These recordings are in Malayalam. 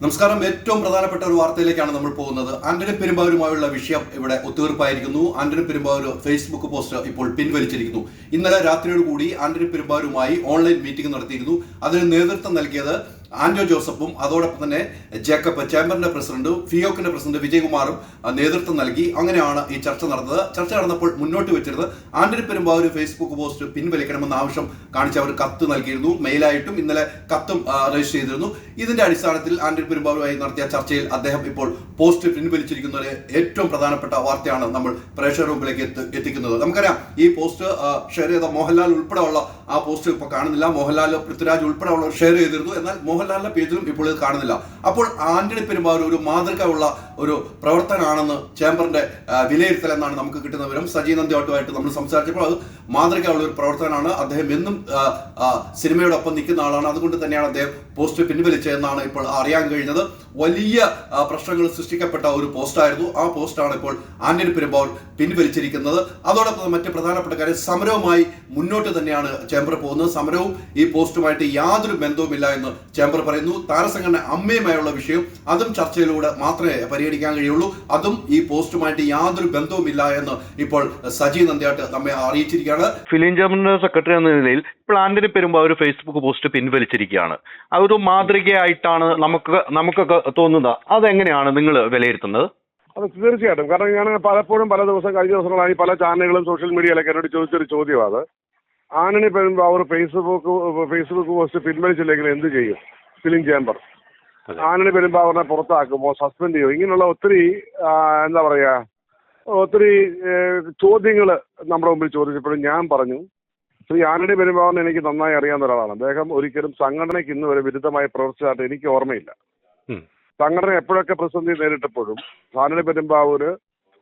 നമസ്കാരം. ഏറ്റവും പ്രധാനപ്പെട്ട ഒരു വാർത്തയിലേക്കാണ് നമ്മൾ പോകുന്നത്. ആന്റണി പെരുമ്പാവൂരുമായുള്ള വിഷയം ഇവിടെ ഒത്തുതീർപ്പായിരിക്കുന്നു. ആന്റണി പെരുമ്പാവൂർ ഫേസ്ബുക്ക് പോസ്റ്റ് ഇപ്പോൾ പിൻവലിച്ചിരിക്കുന്നു. ഇന്നലെ രാത്രിയോടുകൂടി ആന്റണി പെരുമ്പാവൂരുമായി ഓൺലൈൻ മീറ്റിംഗ് നടത്തിയിരുന്നു. അതിന് നേതൃത്വം നൽകിയത് ആന്റോ ജോസഫും അതോടൊപ്പം തന്നെ ജേക്കബ് ചേംബറിന്റെ പ്രസിഡന്റും ഫിയോക്കിന്റെ പ്രസിഡന്റ് വിജയകുമാറും നേതൃത്വം നൽകി. അങ്ങനെയാണ് ഈ ചർച്ച നടന്നത്. ചർച്ച നടന്നപ്പോൾ മുന്നോട്ട് വെച്ചിരുന്നത് ആന്റണി പെരുമ്പാവൂർ ഫേസ്ബുക്ക് പോസ്റ്റ് പിൻവലിക്കണമെന്ന ആവശ്യം കാണിച്ച് അവർ കത്ത് നൽകിയിരുന്നു. മെയിലായിട്ടും ഇന്നലെ കത്തും രജിസ്റ്റർ ചെയ്തിരുന്നു. ഇതിന്റെ അടിസ്ഥാനത്തിൽ ആന്റണി പെരുമ്പാവൂരുമായി നടത്തിയ ചർച്ചയിൽ അദ്ദേഹം ഇപ്പോൾ പോസ്റ്റ് പിൻവലിച്ചിരിക്കുന്ന ഏറ്റവും പ്രധാനപ്പെട്ട വാർത്തയാണ് നമ്മൾ പ്രേക്ഷക മുമ്പിലേക്ക് എത്തിക്കുന്നത്. നമുക്കറിയാം ഈ പോസ്റ്റ് ഷെയർ ചെയ്ത മോഹൻലാൽ ഉൾപ്പെടെയുള്ള ആ പോസ്റ്റ് ഇപ്പോൾ കാണുന്നില്ല. മോഹൻലാൽ പൃഥ്വിരാജ് ഉൾപ്പെടെയുള്ളവർ ഷെയർ ചെയ്തിരുന്നു. എന്നാൽ മോഹൻലാലിന്റെ പേജിലും ഇപ്പോൾ ഇത് കാണുന്നില്ല. അപ്പോൾ ആന്റണി പെരുമാർ ഒരു മാതൃക ഉള്ള ഒരു പ്രവർത്തനമാണെന്ന് ചേംബറിന്റെ വിലയിരുത്തൽ എന്നാണ് നമുക്ക് കിട്ടുന്ന വിവരം. സജി നന്ദിയോട്ടുമായിട്ട് നമ്മൾ സംസാരിച്ചപ്പോൾ അത് മാതൃകയുള്ള ഒരു പ്രവർത്തനമാണ് അദ്ദേഹം എന്നും സിനിമയോടൊപ്പം നിൽക്കുന്ന ആളാണ്. അതുകൊണ്ട് തന്നെയാണ് അദ്ദേഹം പോസ്റ്റ് പിൻവലിച്ചതെന്നാണ് ഇപ്പോൾ അറിയാൻ കഴിഞ്ഞത്. വലിയ പ്രശ്നങ്ങൾ സൃഷ്ടിക്കപ്പെട്ട ഒരു പോസ്റ്റായിരുന്നു. ആ പോസ്റ്റാണ് ഇപ്പോൾ ആന്റണി പെരുമ്പാവൂർ പിൻവലിച്ചിരിക്കുന്നത്. അതോടൊപ്പം മറ്റ് പ്രധാനപ്പെട്ട കാര്യം സമരവുമായി മുന്നോട്ട് തന്നെയാണ് ചേംബർ പോകുന്നത്. സമരവും ഈ പോസ്റ്റുമായിട്ട് യാതൊരു ബന്ധവുമില്ല എന്ന് ചേംബർ പറയുന്നു താരസംഘടന അമ്മയുമായുള്ള വിഷയം അതും ചർച്ചയിലൂടെ മാത്രമേ പരിഹരിക്കാൻ കഴിയുള്ളൂ. അതും ഈ പോസ്റ്റുമായിട്ട് യാതൊരു ബന്ധവുമില്ല എന്ന് ഇപ്പോൾ സജി നന്ദിയാട്ട് നമ്മെ അറിയിച്ചിരിക്കുകയാണ്. ഫിലിം ചേംബറിന്റെ സെക്രട്ടറി എന്ന നിലയിൽ പ്ലാന്റിന് ആന്റണി ഒരു ഫേസ്ബുക്ക് പോസ്റ്റ് പിൻവലിച്ചിരിക്കുകയാണ്. അതൊരു മാതൃകയായിട്ടാണ് നമുക്ക് നമുക്കൊക്കെ തോന്നുന്നത്. അതെങ്ങനെയാണ് നിങ്ങൾ വിലയിരുത്തുന്നത്? അത് തീർച്ചയായിട്ടും. കാരണം ഞാൻ പലപ്പോഴും പല ദിവസം കഴിഞ്ഞ ദിവസങ്ങളായി പല ചാനലുകളും സോഷ്യൽ മീഡിയയിലൊക്കെ എന്നോട് ചോദിച്ചൊരു ചോദ്യമാണ്. അത് ആന്റണി അവർ ഫേസ്ബുക്ക് ഫേസ്ബുക്ക് പോസ്റ്റ് പിൻവലിച്ചില്ലെങ്കിൽ എന്ത് ചെയ്യും? ഫിലിം ചേംബർ ആനണി പെരുമ്പാവറിനെ പുറത്താക്കുമോ സസ്പെൻഡ് ചെയ്യുമോ ഇങ്ങനെയുള്ള ഒത്തിരി എന്താ പറയാ ഒത്തിരി ചോദ്യങ്ങൾ നമ്മുടെ മുമ്പിൽ ചോദിച്ചപ്പോഴും ഞാൻ പറഞ്ഞു ശ്രീ ആനണി പെരുമ്പാവറിനെ എനിക്ക് നന്നായി അറിയാവുന്ന ഒരാളാണ്. അദ്ദേഹം ഒരിക്കലും സംഘടനയ്ക്ക് ഇന്ന് വരെ വിരുദ്ധമായി പ്രവർത്തിച്ചതായിട്ട് എനിക്ക് ഓർമ്മയില്ല. സംഘടന എപ്പോഴൊക്കെ പ്രതിസന്ധി നേരിട്ടപ്പോഴും ആനണി പെരുമ്പാവൂര്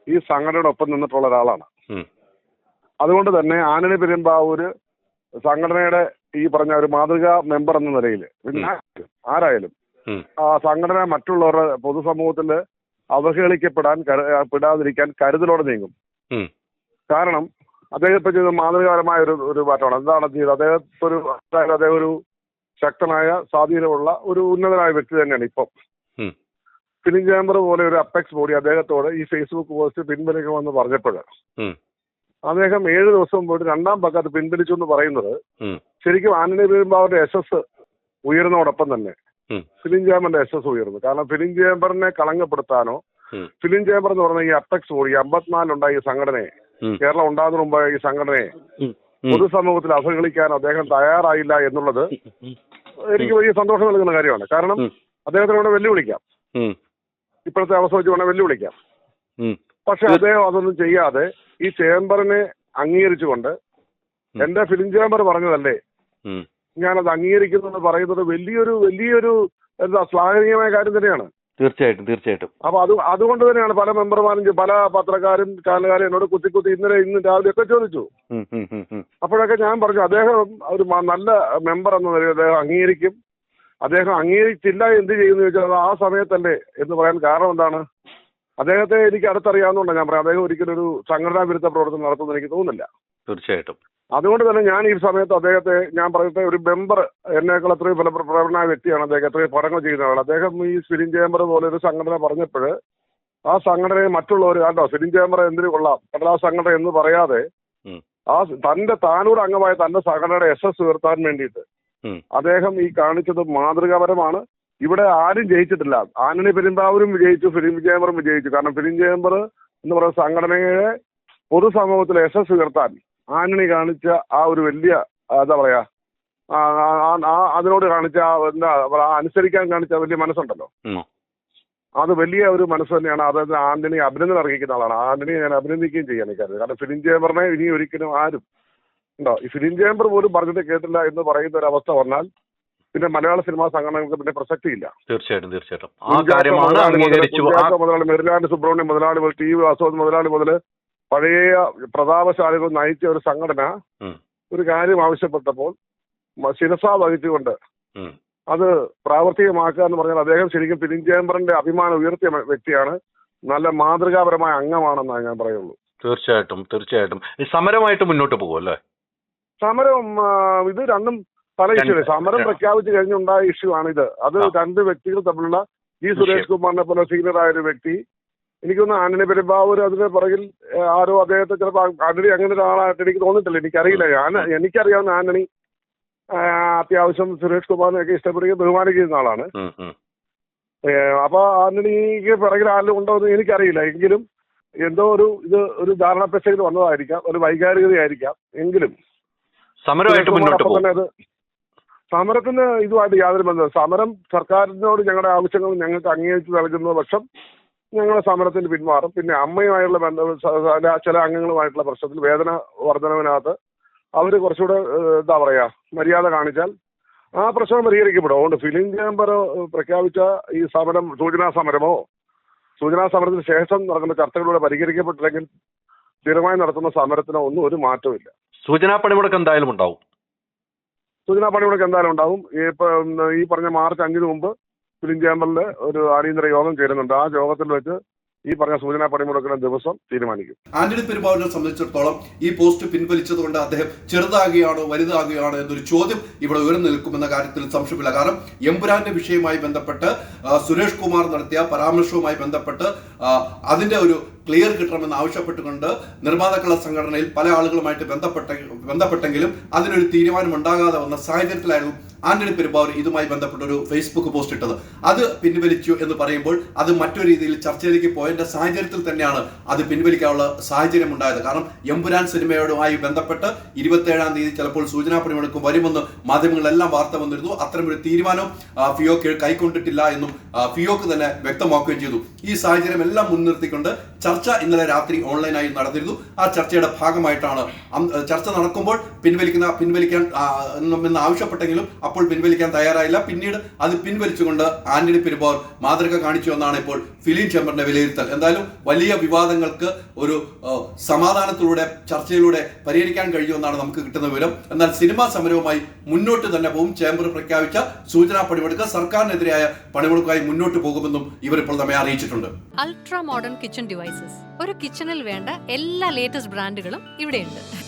ഈ സംഘടനയുടെ ഒപ്പം നിന്നിട്ടുള്ള ഒരാളാണ്. അതുകൊണ്ട് തന്നെ ആനണി പെരുമ്പാവൂര് സംഘടനയുടെ ഈ പറഞ്ഞ ഒരു മാതൃകാ മെമ്പർ എന്ന നിലയിൽ ആരായാലും ആ സംഘടന മറ്റുള്ളവരുടെ പൊതുസമൂഹത്തിൽ അവഹേളിക്കപ്പെടാൻ പെടാതിരിക്കാൻ കരുതലോടെ നീങ്ങും. കാരണം അദ്ദേഹം ഇപ്പൊ ചെയ്ത മാതൃകാപരമായ ഒരു ഒരു മാറ്റമാണ്. എന്താണ് ചെയ്തത്? അദ്ദേഹത്തെ ഒരു അദ്ദേഹം ഒരു ശക്തനായ സ്വാധീനമുള്ള ഒരു ഉന്നതനായ വ്യക്തി തന്നെയാണ് ഇപ്പം. ഫിലിം ചേംബർ പോലെ ഒരു അപ്പെക്സ് ബോഡി അദ്ദേഹത്തോട് ഈ ഫേസ്ബുക്ക് പോസ്റ്റ് പിൻവലിക്കുമെന്ന് പറഞ്ഞപ്പോൾ. അദ്ദേഹം ഏഴ് ദിവസം പോയിട്ട് രണ്ടാം പക്കത്ത് പിൻവലിച്ചു എന്ന് പറയുന്നത്. ശരിക്കും ആന്റണി പെരുമ്പാവൂരിന്റെ യശസ് ഉയർന്നതോടൊപ്പം തന്നെ. ഫിലിം ചേംബറിന്റെ യശസ് ഉയർന്നു കാരണം ഫിലിം ചേംബറിനെ കളങ്കപ്പെടുത്താനോ ഫിലിം ചേംബർ എന്ന് പറഞ്ഞ ഈ അപ്പെക്സ് ഓടി അമ്പത്തിനാലുണ്ടായ ഈ സംഘടനയെ. കേരളം ഉണ്ടാകുന്ന മുമ്പ് ഈ സംഘടനയെ. പൊതുസമൂഹത്തിൽ അവഹേളിക്കാൻ അദ്ദേഹം തയ്യാറായില്ല എന്നുള്ളത് എനിക്ക് വലിയ സന്തോഷം നൽകുന്ന കാര്യമാണ് കാരണം. അദ്ദേഹത്തിന് വേണേൽ വെല്ലുവിളിക്കാം. ഇപ്പോഴത്തെ അവസ്ഥ വെച്ച് വേണേൽ വെല്ലുവിളിക്കാം. പക്ഷെ അദ്ദേഹം അതൊന്നും ചെയ്യാതെ ഈ ചേംബറിനെ അംഗീകരിച്ചുകൊണ്ട്. എന്റെ ഫിലിം ചേംബർ പറഞ്ഞതല്ലേ? ഞാൻ ഞാനത് അംഗീകരിക്കുന്നു എന്ന് പറയുന്നത് വലിയൊരു വലിയൊരു എന്താ ശ്ലാഘനീയമായ കാര്യം തന്നെയാണ്. തീർച്ചയായിട്ടും തീർച്ചയായിട്ടും. അപ്പൊ അത് അതുകൊണ്ട് തന്നെയാണ് പല മെമ്പർമാരും പല പത്രക്കാരും ചാനലുകാരും എന്നോട് കുത്തി കുത്തി ഇന്നലെ ഇന്ന് രാവിലെ ഒക്കെ ചോദിച്ചു. അപ്പോഴൊക്കെ ഞാൻ പറഞ്ഞു അദ്ദേഹം ഒരു നല്ല മെമ്പർ എന്ന നിലയിൽ അദ്ദേഹം അംഗീകരിക്കും. അദ്ദേഹം അംഗീകരിച്ചില്ല എന്ത് ചെയ്യുന്നു ചോദിച്ചാൽ അത് ആ സമയത്തല്ലേ എന്ന് പറയാൻ കാരണം എന്താണ്? അദ്ദേഹത്തെ എനിക്ക് അടുത്തറിയാവുന്നതുകൊണ്ട് ഞാൻ പറയാം അദ്ദേഹം ഒരിക്കലും ഒരു സംഘടനാ വിരുദ്ധ പ്രവർത്തനം നടത്തുമെന്ന് എനിക്ക് തോന്നുന്നില്ല. തീർച്ചയായിട്ടും. അതുകൊണ്ട് തന്നെ ഞാൻ ഈ സമയത്ത് അദ്ദേഹത്തെ ഞാൻ പറയട്ടെ ഒരു മെമ്പർ എന്നേക്കാൾ അത്രയും ഫലപ്രവണമായ വ്യക്തിയാണ് അദ്ദേഹം. എത്രയും പടങ്ങൾ ചെയ്യുന്ന ആൾ അദ്ദേഹം ഈ ഫിലിം ചേംബർ പോലെ ഒരു സംഘടന പറഞ്ഞപ്പോൾ ആ സംഘടനയെ മറ്റുള്ളവർ കണ്ടോ ഫിലിം ചേംബർ എന്തിനു കൊള്ളാം കടലാ സംഘടന എന്ന് പറയാതെ ആ തന്റെ താനൂർ അംഗമായ തന്റെ സംഘടനയുടെ യശസ് ഉയർത്താൻ വേണ്ടിയിട്ട് അദ്ദേഹം ഈ കാണിച്ചത് മാതൃകാപരമാണ്. ഇവിടെ ആരും ജയിച്ചിട്ടില്ല. ആന്റണി പെരുമ്പാവൂരും വിജയിച്ചു ഫിലിം ചേംബറും വിജയിച്ചു. കാരണം ഫിലിം ചേംബർ എന്ന് പറയുന്ന സംഘടനയെ പൊതുസമൂഹത്തിൽ യശസ് ഉയർത്താൻ ആന്റണി കാണിച്ച ആ ഒരു വലിയ എന്താ പറയാ അതിനോട് കാണിച്ച എന്താ അനുസരിക്കാൻ കാണിച്ച വലിയ മനസ്സുണ്ടല്ലോ. അത് വലിയ ഒരു മനസ്സ് തന്നെയാണ്. അതായത് ആന്റണി അഭിനന്ദനം അറിയിക്കുന്ന ആളാണ്. ആന്റണിയെ ഞാൻ അഭിനന്ദിക്കുകയും ചെയ്യാൻ എനിക്കറിയാം കാരണം ഫിലിം ചേംബറിനെ ഇനി ഒരിക്കലും ആരും ഉണ്ടോ? ഈ ഫിലിം ചേംബർ പോലും പറഞ്ഞിട്ട് കേട്ടില്ല എന്ന് പറയുന്ന ഒരു അവസ്ഥ വന്നാൽ പിന്നെ മലയാള സിനിമാ സംഘടനകൾക്ക് പിന്നെ പ്രസക്തിയില്ല. തീർച്ചയായിട്ടും തീർച്ചയായിട്ടും. ആ കാര്യമാണ് മുതലാളി മെറിലാൻഡ് സുബ്രഹ്മണ്യം മുതലാളി മുതൽ ടി വി വാസവൻ മുതലാളി മുതൽ പഴയ പ്രതാപശാലികൾ നയിച്ച ഒരു സംഘടന ഒരു കാര്യം ആവശ്യപ്പെട്ടപ്പോൾ ശിരസാ വഹിച്ചുകൊണ്ട് അത് പ്രാവർത്തികമാക്കുക എന്ന് പറഞ്ഞാൽ അദ്ദേഹം ശരിക്കും ഫിലിം ചേംബറിന്റെ അഭിമാനം ഉയർത്തിയ വ്യക്തിയാണ്. നല്ല മാതൃകാപരമായ അംഗമാണെന്നാണ് ഞാൻ പറയുള്ളൂ. തീർച്ചയായിട്ടും തീർച്ചയായിട്ടും. സമരമായിട്ട് മുന്നോട്ട് പോകും അല്ലേ സമരം ഇത് രണ്ടും പല ഇഷ്യൂ സമരം പ്രഖ്യാപിച്ചു കഴിഞ്ഞുണ്ടായ ഇഷ്യൂ ആണ് ഇത് അത് രണ്ട് വ്യക്തികൾ തമ്മിലുള്ള ജി സുരേഷ് കുമാറിനെ പോലെ സീനിയർ ആയ ഒരു വ്യക്തി. എനിക്കൊന്ന് ആന്റണി പെരുമ്പാവൂർ അതിന് പുറകിൽ ആരോ അദ്ദേഹത്തെ ചിലപ്പോൾ ആന്റണി അങ്ങനെ ഒരാളായിട്ട് എനിക്ക് തോന്നിയിട്ടില്ല. എനിക്കറിയില്ല. ഞാൻ എനിക്കറിയാവുന്ന ആന്റണി അത്യാവശ്യം സുരേഷ് കുമാറിനെയൊക്കെ ഇഷ്ടപ്പെടുകയും ബഹുമാനിക്കുന്ന ആളാണ്. അപ്പൊ ആന്റണിക്ക് പിറകിൽ ആരെങ്കിലും ഉണ്ടോ എന്ന് എനിക്കറിയില്ല. എങ്കിലും എന്തോ ഒരു ഇത് ഒരു ധാരണപ്പെശയിൽ വന്നതായിരിക്കാം. ഒരു വൈകാരികതയായിരിക്കാം. എങ്കിലും സമരമായിട്ട് മുന്നോട്ട് പോകും. സമരത്തിന് ഇതുമായിട്ട് യാതൊരു ബന്ധം സമരം സർക്കാരിനോട് ഞങ്ങളുടെ ആവശ്യങ്ങൾ ഞങ്ങൾക്ക് അംഗീകരിച്ച് നൽകുന്ന പക്ഷം ഞങ്ങൾ സമരത്തിന് പിന്മാറും. പിന്നെ അമ്മയുമായുള്ള ബന്ധം ചില അംഗങ്ങളുമായിട്ടുള്ള പ്രശ്നത്തിൽ വേദന വർധനവിനകത്ത് അവർ കുറച്ചുകൂടെ എന്താ പറയാ മര്യാദ കാണിച്ചാൽ ആ പ്രശ്നം പരിഹരിക്കപ്പെടും. അതുകൊണ്ട് ഫിലിം ചേംബർ പ്രഖ്യാപിച്ച ഈ സമരം സൂചനാ സമരമോ സൂചനാ സമരത്തിന് ശേഷം നടക്കുന്ന ചർച്ചകളിലൂടെ പരിഹരിക്കപ്പെട്ടില്ലെങ്കിൽ സ്ഥിരമായി നടത്തുന്ന സമരത്തിനോ ഒന്നും ഒരു മാറ്റവും ഇല്ല സൂചനാ പണിമുടക്ക് എന്തായാലും ഉണ്ടാവും. സൂചനാ പണിമുടക്ക് എന്തായാലും ഉണ്ടാവും. ഇപ്പം ഈ പറഞ്ഞ മാർച്ച് അഞ്ചിന് മുമ്പ് ഫിലിം ചേംബറിൽ ഒരു അടിയന്തര യോഗം ചേരുന്നുണ്ട്. ആ യോഗത്തിൽ വെച്ച് ഈ പറഞ്ഞ സൂചനാ പണിമുടക്കുന്ന ദിവസം തീരുമാനിക്കും. ആന്റണി പെരുമാവിനെ സംബന്ധിച്ചിടത്തോളം ഈ പോസ്റ്റ് പിൻവലിച്ചതുകൊണ്ട് അദ്ദേഹം ചെറുതാകുകയാണോ വലുതാകുകയാണോ എന്നൊരു ചോദ്യം ഇവിടെ ഉയർന്നു നിൽക്കുമെന്ന കാര്യത്തിൽ സംശയമില്ല. കാരണം എമ്പുരാന്റെ വിഷയവുമായി ബന്ധപ്പെട്ട് സുരേഷ് കുമാർ നടത്തിയ പരാമർശവുമായി ബന്ധപ്പെട്ട് അതിന്റെ ഒരു ക്ലിയർ കിട്ടണമെന്ന് ആവശ്യപ്പെട്ടുകൊണ്ട് നിർമ്മാതാക്കളുടെ സംഘടനയിൽ പല ആളുകളുമായിട്ട് ബന്ധപ്പെട്ട ബന്ധപ്പെട്ടെങ്കിലും അതിനൊരു തീരുമാനം ഉണ്ടാകാതെ വന്ന സാഹചര്യത്തിലായിരുന്നു ആന്റണി പെരുമ്പാവൂർ ഇതുമായി ബന്ധപ്പെട്ട ഒരു ഫേസ്ബുക്ക് പോസ്റ്റ് ഇട്ടത്. അത് പിൻവലിച്ചു എന്ന് പറയുമ്പോൾ അത് മറ്റൊരു രീതിയിൽ ചർച്ചയിലേക്ക് പോയതിന്റെ സാഹചര്യത്തിൽ തന്നെയാണ് അത് പിൻവലിക്കാനുള്ള സാഹചര്യം ഉണ്ടായത് കാരണം എമ്പുരാൻ സിനിമയോടുമായി ബന്ധപ്പെട്ട് ഇരുപത്തേഴാം തീയതി ചിലപ്പോൾ സൂചനാ പണിമുടക്കും വരുമെന്ന് മാധ്യമങ്ങളെല്ലാം വാർത്ത വന്നിരുന്നു. അത്തരമൊരു തീരുമാനം ഫിയോക്ക് കൈക്കൊണ്ടിട്ടില്ല എന്നും ഫിയോക്ക് തന്നെ വ്യക്തമാക്കുകയും ചെയ്തു. ഈ സാഹചര്യം എല്ലാം മുൻനിർത്തിക്കൊണ്ട് ചർച്ച ഇന്നലെ രാത്രി ഓൺലൈനായി നടന്നിരുന്നു. ആ ചർച്ചയുടെ ഭാഗമായിട്ടാണ് ചർച്ച നടക്കുമ്പോൾ പിൻവലിക്കുന്ന പിൻവലിക്കാൻ എന്ന് ആവശ്യപ്പെട്ടെങ്കിലും അപ്പോൾ പിൻവലിക്കാൻ തയ്യാറായില്ല. പിന്നീട് അത് പിൻവലിച്ചുകൊണ്ട് ആന്റണി പെരുമ്പോർ മാതൃക കാണിച്ചു എന്നാണ് ഇപ്പോൾ ഫിലിം ചേംബറിന്റെ വിലയിരുത്തൽ. എന്തായാലും വലിയ വിവാദങ്ങൾക്ക് ഒരു സമാധാനത്തിലൂടെ ചർച്ചയിലൂടെ പരിഹരിക്കാൻ കഴിയുമെന്നാണ് നമുക്ക് കിട്ടുന്ന വിവരം. എന്നാൽ സിനിമാ സമരവുമായി മുന്നോട്ട് തന്നെ പോകും ചേംബർ പ്രഖ്യാപിച്ച സൂചനാ പണിമുടക്ക് സർക്കാരിനെതിരായ പണിമുടക്കായി മുന്നോട്ട് പോകുമെന്നും ഇവർ ഇപ്പോൾ നമ്മെ അറിയിച്ചിട്ടുണ്ട്. Ultra modern kitchen devices. ഒരു കിച്ചണിൽ വേണ്ട എല്ലാ ലേറ്റസ്റ്റ് ബ്രാൻഡുകളും ഇവിടെയുണ്ട്.